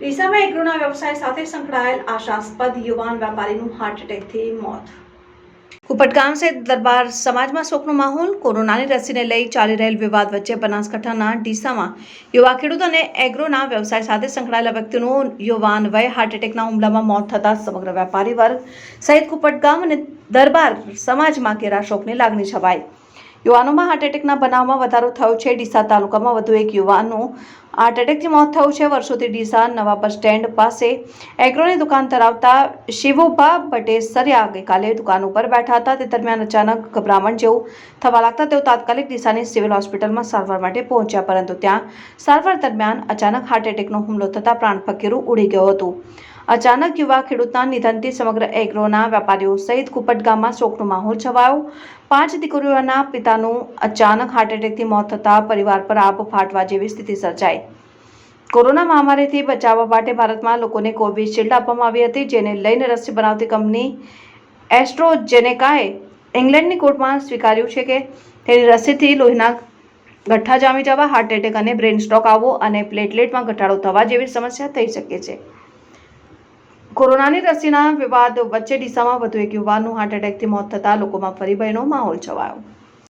ડીસામાં એગ્રોના વ્યવસાય સાથે સંકળાયેલ આશાસ્પદ યુવાન વેપારીનું હાર્ટ એટેકથી મોત. કુપટગામ સહિત દરબાર સમાજમાં શોકનો માહોલ, કોરોનાની રસીને લઈ ચાલી રહેલ વિવાદ વચ્ચે બનાસકાંઠાના ડીસામાં યુવા ખેડૂત અને એગ્રોના વ્યવસાય સાથે સંકળાયેલા વ્યક્તિનું યુવાન વય હાર્ટ એટેકના હુમલામાં મોત થતાં સમગ્ર વેપારી વર્ગ સહિત કુપટગામ અને દરબાર સમાજમાં ઘેરા શોકની લાગણી છવાઈ. યુવાનોમાં હાર્ટ એટેકના બનાવમાં વધારો થયો છે. ડીસા તાલુકામાં વધુ એક યુવાનનું હાર્ટ એટેકથી મોત થયું છે. વર્ષોથી ડીસા નવા બસ સ્ટેન્ડ પાસે એગ્રોની દુકાન ધરાવતા શિવુભા ભટેસરિયા ગઈકાલે દુકાન ઉપર બેઠા હતા. તે દરમિયાન અચાનક ગભરામણ જેવું થવા લાગતા તેઓ તાત્કાલિક ડીસાની સિવિલ હોસ્પિટલમાં સારવાર માટે પહોંચ્યા, પરંતુ ત્યાં સારવાર દરમિયાન અચાનક હાર્ટ એટેકનો હુમલો થતાં પ્રાણ ફકીરું ઉડી ગયું હતું. અચાનક યુવા ખેડૂતના નિધનથી સમગ્ર એગ્રોના વેપારીઓ સહિત કુપટ ગામમાં શોકનો માહોલ છવાયો. પાંચ દીકરીઓના પિતાનું અચાનક હાર્ટ એટેકથી મોત થતાં પરિવાર પર આબ ફાટવા જેવી સ્થિતિ સર્જાઈ. કોરોના મહામારીથી બચાવવા માટે ભારતમાં લોકોને કોવિશિલ્ડ આપવામાં આવી હતી, જેને લઈને રસી બનાવતી કંપની એસ્ટ્રોજેનેકાએ ઇંગ્લેન્ડની કોર્ટમાં સ્વીકાર્યું છે કે તેની રસીથી લોહીના ગઠ્ઠા જામી જવા હાર્ટ એટેક અને બ્રેન સ્ટ્રોક આવવો અને પ્લેટલેટમાં ઘટાડો થવા જેવી સમસ્યા થઈ શકે છે. કોરોનાની રસીના વિવાદ વચ્ચે ડીસામાં વધુ એક યુવાનનું હાર્ટ એટેકથી મોત થતાં લોકોમાં ફરી ભયનો માહોલ છવાયો.